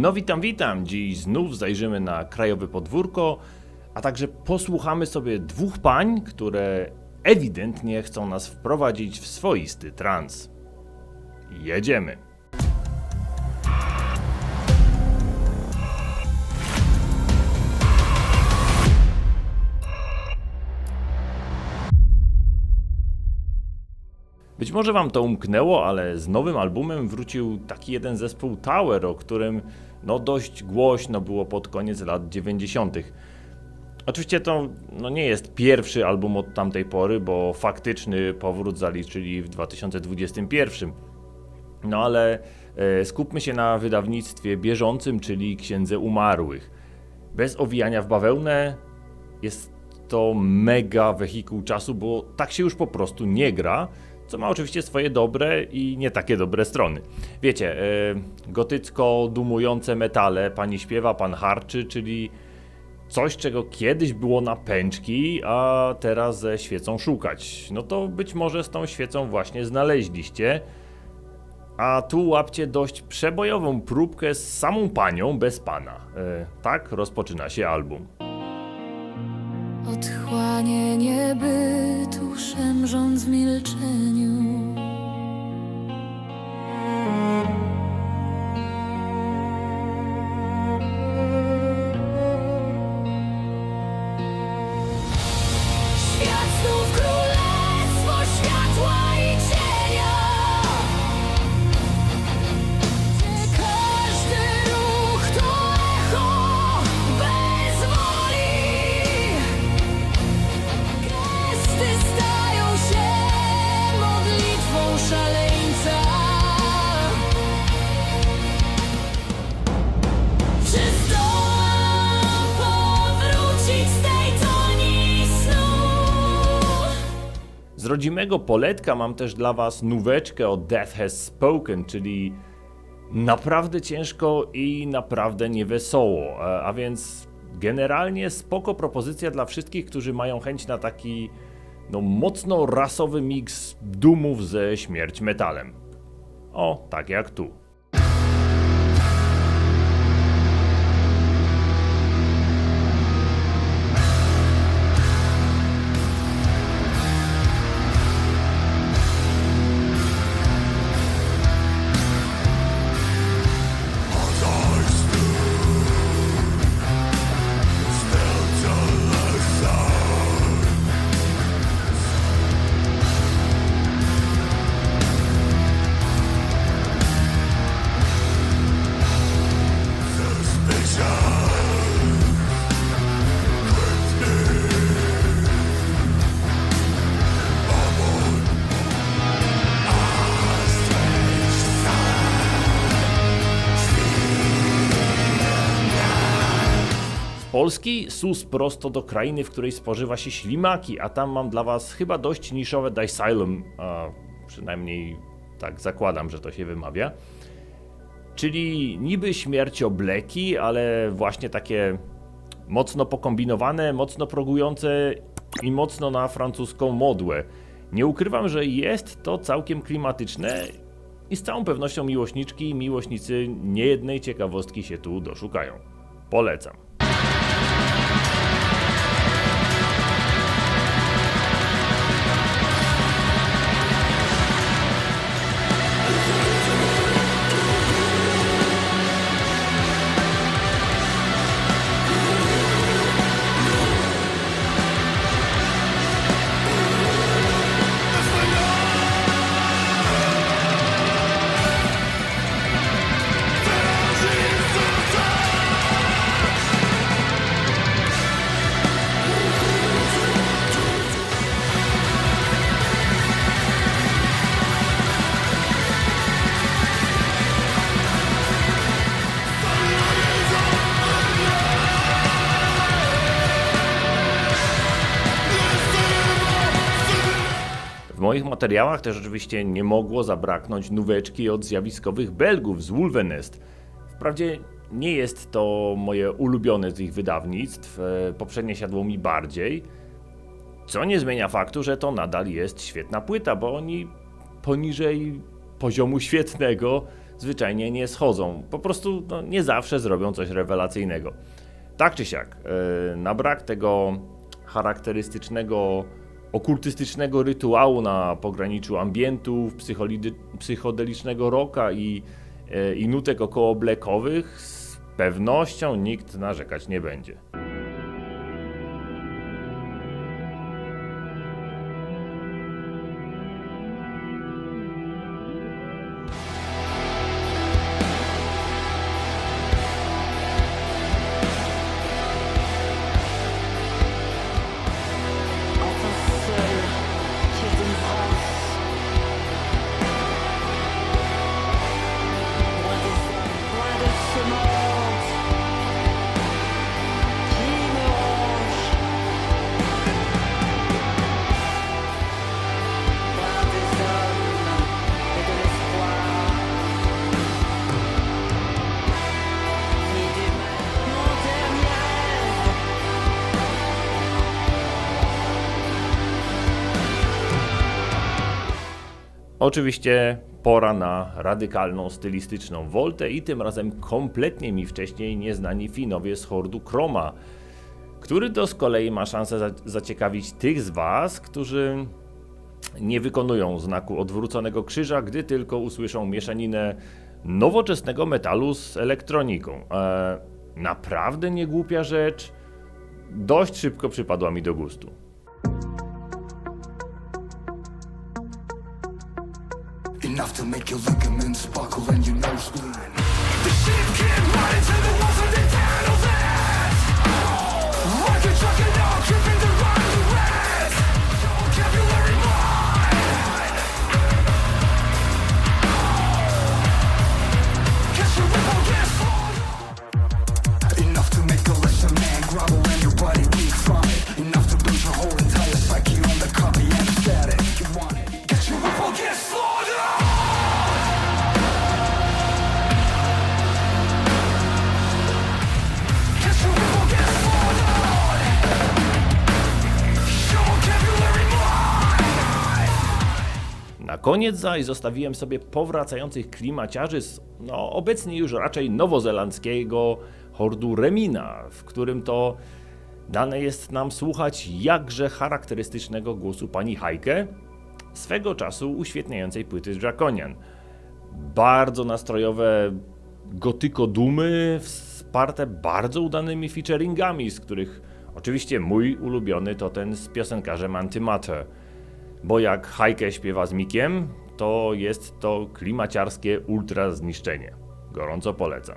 No witam, witam. Dziś znów zajrzymy na krajowe podwórko, a także posłuchamy sobie dwóch pań, które ewidentnie chcą nas wprowadzić w swoisty trans. Jedziemy. Być może wam to umknęło, ale z nowym albumem wrócił taki jeden zespół Tower, o którym no dość głośno było pod koniec lat 90. Oczywiście to no nie jest pierwszy album od tamtej pory, bo faktyczny powrót zaliczyli w 2021. No ale e, skupmy się na wydawnictwie bieżącym, czyli Księdze Umarłych. Bez owijania w bawełnę jest to mega wehikuł czasu, bo tak się już po prostu nie gra, co ma oczywiście swoje dobre i nie takie dobre strony. Wiecie, e, gotycko-dumujące metale, pani śpiewa, pan harczy, czyli coś, czego kiedyś było na pęczki, a teraz ze świecą szukać. No to być może z tą świecą właśnie znaleźliście. A tu łapcie dość przebojową próbkę z samą panią bez pana. E, tak rozpoczyna się album. Otchłanie niebytu szemrząc w milczeniu rodzimego poletka mam też dla Was nóweczkę o Death Has Spoken, czyli naprawdę ciężko i naprawdę niewesoło. E, A więc generalnie spoko propozycja dla wszystkich, którzy mają chęć na taki no mocno rasowy miks dumów ze śmierć metalem. O, tak jak tu. Polski sus prosto do krainy, w której spożywa się ślimaki, a tam mam dla was chyba dość niszowe Dysylum, a przynajmniej tak zakładam, że to się wymawia. Czyli niby śmierciobleki, ale właśnie takie mocno pokombinowane, mocno progujące i mocno na francuską modłę. Nie ukrywam, że jest to całkiem klimatyczne i z całą pewnością miłośniczki i miłośnicy niejednej ciekawostki się tu doszukają. Polecam. Moich materiałach też oczywiście nie mogło zabraknąć nóweczki od zjawiskowych Belgów z Wolvenest. Wprawdzie nie jest to moje ulubione z ich wydawnictw, e, poprzednie siadło mi bardziej, co nie zmienia faktu, że to nadal jest świetna płyta, bo oni poniżej poziomu świetnego zwyczajnie nie schodzą. Po prostu no, nie zawsze zrobią coś rewelacyjnego. Tak czy siak, e, na brak tego charakterystycznego, okultystycznego rytuału na pograniczu ambientów, psychodelicznego rocka i, e, i nutek około blackowych, z pewnością nikt narzekać nie będzie. Oczywiście pora na radykalną stylistyczną woltę i tym razem kompletnie mi wcześniej nieznani Finowie z hordu Chroma, który to z kolei ma szansę za- zaciekawić tych z Was, którzy nie wykonują znaku odwróconego krzyża, gdy tylko usłyszą mieszaninę nowoczesnego metalu z elektroniką. E, naprawdę niegłupia rzecz. Dość szybko przypadła mi do gustu. Enough to make your ligaments sparkle and your nose bleed. The shit can't run into the walls Na koniec zaś zostawiłem sobie powracających klimaciarzy z no, obecnie już raczej nowozelandzkiego hordu Remina, w którym to dane jest nam słuchać jakże charakterystycznego głosu pani Hajke, swego czasu uświetniającej płyty Draconian. Bardzo nastrojowe gotyko dumy, wsparte bardzo udanymi featuringami, z których oczywiście mój ulubiony to ten z piosenkarzem Antimatter. Bo jak Hajkę śpiewa z Mikiem, to jest to klimaciarskie ultra zniszczenie. Gorąco polecam.